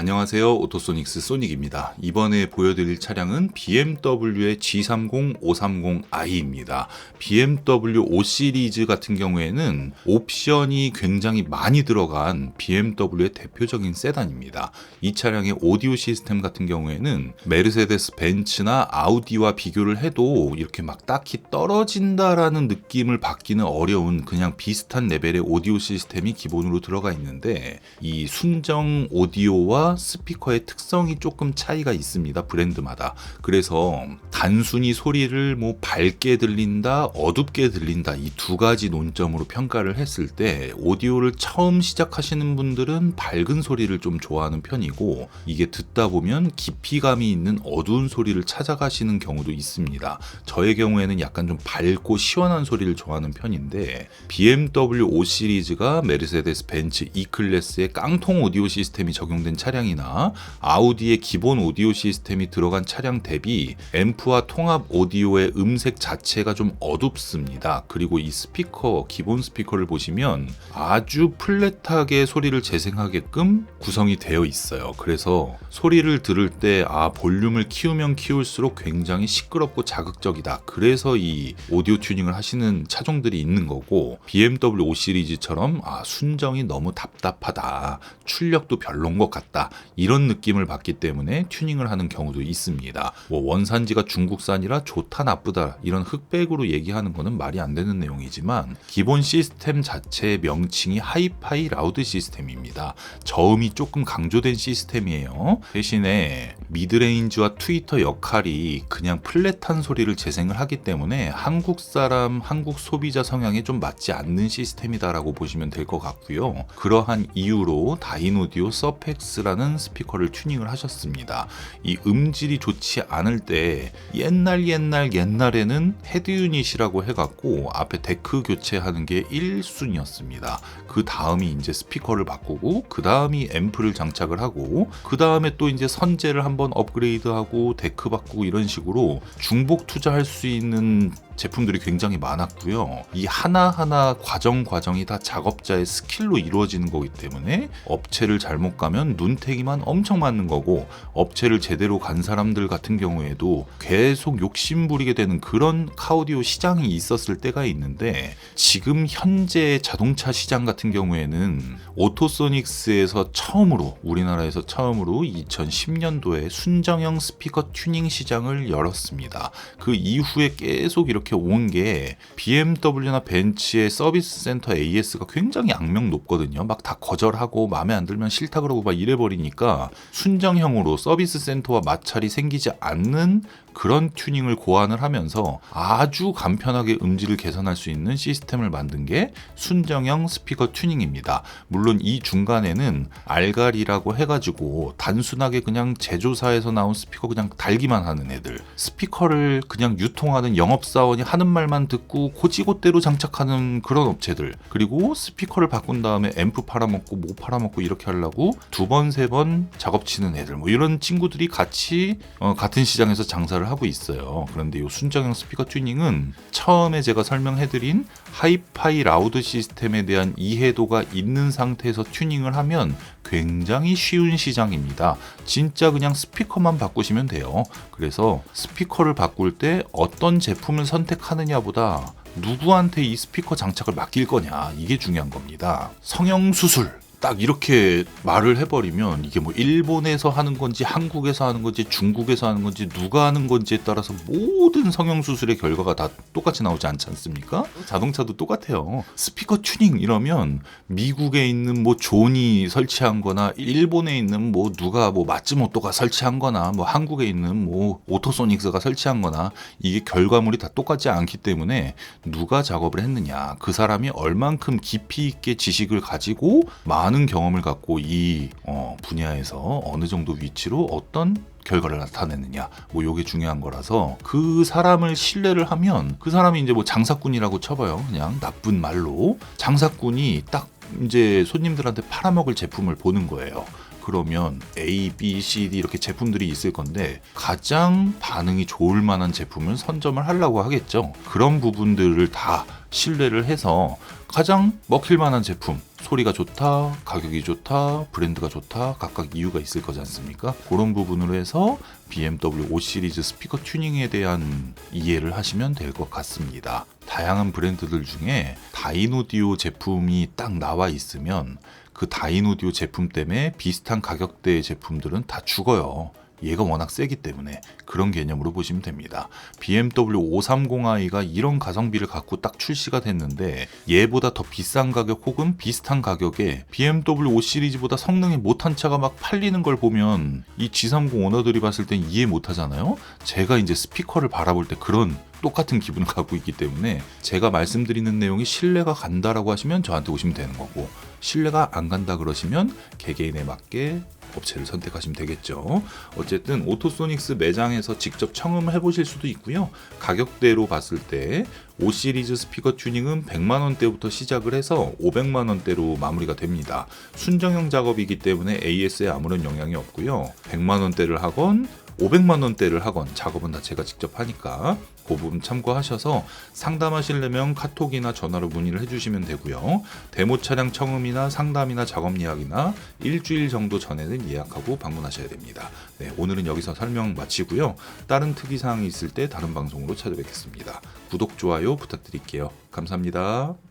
안녕하세요. 오토소닉스 소닉입니다. 이번에 보여드릴 차량은 BMW의 G30 530i입니다. BMW 5 시리즈 같은 경우에는 옵션이 굉장히 많이 들어간 BMW의 대표적인 세단입니다. 이 차량의 오디오 시스템 같은 경우에는 메르세데스 벤츠나 아우디와 비교를 해도 이렇게 막 딱히 떨어진다라는 느낌을 받기는 어려운 그냥 비슷한 레벨의 오디오 시스템이 기본으로 들어가 있는데 이 순정 오디오와 스피커의 특성이 조금 차이가 있습니다. 브랜드마다. 그래서 단순히 소리를 뭐 밝게 들린다, 어둡게 들린다 이 두 가지 논점으로 평가를 했을 때 오디오를 처음 시작하시는 분들은 밝은 소리를 좀 좋아하는 편이고 이게 듣다 보면 깊이감이 있는 어두운 소리를 찾아가시는 경우도 있습니다. 저의 경우에는 약간 좀 밝고 시원한 소리를 좋아하는 편인데 BMW 5 시리즈가 메르세데스 벤츠 E 클래스의 깡통 오디오 시스템이 적용된 차량 이나 아우디의 기본 오디오 시스템이 들어간 차량 대비 앰프와 통합 오디오의 음색 자체가 좀 어둡습니다. 그리고 이 스피커 기본 스피커를 보시면 아주 플랫하게 소리를 재생하게끔 구성이 되어 있어요. 그래서 소리를 들을 때 아 볼륨을 키우면 키울수록 굉장히 시끄럽고 자극적이다. 그래서 이 오디오 튜닝을 하시는 차종들이 있는 거고 BMW 5 시리즈처럼 아 순정이 너무 답답하다. 출력도 별론 것 같다. 이런 느낌을 받기 때문에 튜닝을 하는 경우도 있습니다. 뭐 원산지가 중국산이라 좋다 나쁘다 이런 흑백으로 얘기하는 거는 말이 안 되는 내용이지만 기본 시스템 자체의 명칭이 하이파이 라우드 시스템입니다. 저음이 조금 강조된 시스템이에요. 대신에 미드레인지와 트위터 역할이 그냥 플랫한 소리를 재생을 하기 때문에 한국 사람, 한국 소비자 성향에 좀 맞지 않는 시스템이다라고 보시면 될 것 같고요. 그러한 이유로 다이노디오 서펙스라는 스피커를 튜닝을 하셨습니다. 이 음질이 좋지 않을 때 옛날 옛날 옛날에는 헤드 유닛이라고 해갖고 앞에 데크 교체하는 게 1순위였습니다. 그 다음이 이제 스피커를 바꾸고 그 다음이 앰프를 장착을 하고 그 다음에 또 이제 선재를 한번 업그레이드하고 데크 바꾸고 이런 식으로 중복 투자할 수 있는 제품들이 굉장히 많았고요. 이 하나하나 과정 과정이 다 작업자의 스킬로 이루어지는 거기 때문에 업체를 잘못 가면 눈탱이만 엄청 맞는 거고 업체를 제대로 간 사람들 같은 경우에도 계속 욕심 부리게 되는 그런 카우디오 시장이 있었을 때가 있는데 지금 현재 자동차 시장 같은 경우에는 오토소닉스에서 처음으로 우리나라에서 처음으로 2010년도에 순정형 스피커 튜닝 시장을 열었습니다. 그 이후에 계속 이렇게 온 게 BMW나 벤츠의 서비스 센터 AS가 굉장히 악명 높거든요. 막 다 거절하고 마음에 안 들면 싫다 그러고 막 이래 버리니까 순정형으로 서비스 센터와 마찰이 생기지 않는 그런 튜닝을 고안을 하면서 아주 간편하게 음질을 개선할 수 있는 시스템을 만든 게 순정형 스피커 튜닝입니다. 물론 이 중간에는 알갈이라고 해가지고 단순하게 그냥 제조사에서 나온 스피커 그냥 달기만 하는 애들 스피커를 그냥 유통하는 영업사원 이 하는 말만 듣고 고지고대로 장착하는 그런 업체들 그리고 스피커를 바꾼 다음에 앰프 팔아먹고 뭐 팔아먹고 이렇게 하려고 두 번 세 번 작업 치는 애들 뭐 이런 친구들이 같이 어, 같은 시장에서 장사를 하고 있어요. 그런데 이 순정형 스피커 튜닝은 처음에 제가 설명해드린 하이파이 라우드 시스템에 대한 이해도가 있는 상태에서 튜닝을 하면 굉장히 쉬운 시장입니다. 진짜 그냥 스피커만 바꾸시면 돼요. 그래서 스피커를 바꿀 때 어떤 제품을 선택하느냐보다 누구한테 이 스피커 장착을 맡길 거냐 이게 중요한 겁니다. 성형 수술 딱 이렇게 말을 해버리면 이게 뭐 일본에서 하는 건지 한국에서 하는 건지 중국에서 하는 건지 누가 하는 건지에 따라서 모든 성형 수술의 결과가 다 똑같이 나오지 않지 않습니까? 자동차도 똑같아요. 스피커 튜닝 이러면 미국에 있는 뭐 존이 설치한 거나 일본에 있는 뭐 누가 뭐 마츠모토가 설치한 거나 뭐 한국에 있는 뭐 오토소닉스가 설치한 거나 이게 결과물이 다 똑같지 않기 때문에 누가 작업을 했느냐 그 사람이 얼만큼 깊이 있게 지식을 가지고 많은 경험을 갖고 이 어, 분야에서 어느 정도 위치로 어떤 결과를 나타내느냐. 뭐 요게 중요한 거라서 그 사람을 신뢰를 하면 그 사람이 이제 뭐 장사꾼이라고 쳐봐요. 그냥 나쁜 말로. 장사꾼이 딱 이제 손님들한테 팔아먹을 제품을 보는 거예요. 그러면 A, B, C, D 이렇게 제품들이 있을 건데 가장 반응이 좋을 만한 제품을 선점을 하려고 하겠죠. 그런 부분들을 다 신뢰를 해서 가장 먹힐 만한 제품 소리가 좋다, 가격이 좋다, 브랜드가 좋다, 각각 이유가 있을 거지 않습니까? 그런 부분으로 해서 BMW 5 시리즈 스피커 튜닝에 대한 이해를 하시면 될 것 같습니다. 다양한 브랜드들 중에 다이노디오 제품이 딱 나와 있으면 그 다이노디오 제품 때문에 비슷한 가격대의 제품들은 다 죽어요. 얘가 워낙 세기 때문에 그런 개념으로 보시면 됩니다. BMW 530i가 이런 가성비를 갖고 딱 출시가 됐는데 얘보다 더 비싼 가격 혹은 비슷한 가격에 BMW 5 시리즈보다 성능이 못한 차가 막 팔리는 걸 보면 이 G30 오너들이 봤을 땐 이해 못 하잖아요. 제가 이제 스피커를 바라볼 때 그런 똑같은 기분을 갖고 있기 때문에 제가 말씀드리는 내용이 신뢰가 간다라고 하시면 저한테 오시면 되는 거고 신뢰가 안 간다 그러시면 개개인에 맞게 업체를 선택하시면 되겠죠. 어쨌든 오토소닉스 매장에서 직접 청음을 해보실 수도 있고요. 가격대로 봤을 때 5 시리즈 스피커 튜닝은 100만 원대부터 시작을 해서 500만 원대로 마무리가 됩니다. 순정형 작업이기 때문에 AS에 아무런 영향이 없고요. 100만 원대를 하건 500만 원대를 하건 작업은 다 제가 직접 하니까 그 부분 참고하셔서 상담하시려면 카톡이나 전화로 문의를 해주시면 되고요. 데모 차량 청음이나 상담이나 작업 예약이나 일주일 정도 전에는 예약하고 방문하셔야 됩니다. 네, 오늘은 여기서 설명 마치고요. 다른 특이사항이 있을 때 다른 방송으로 찾아뵙겠습니다. 구독, 좋아요 부탁드릴게요. 감사합니다.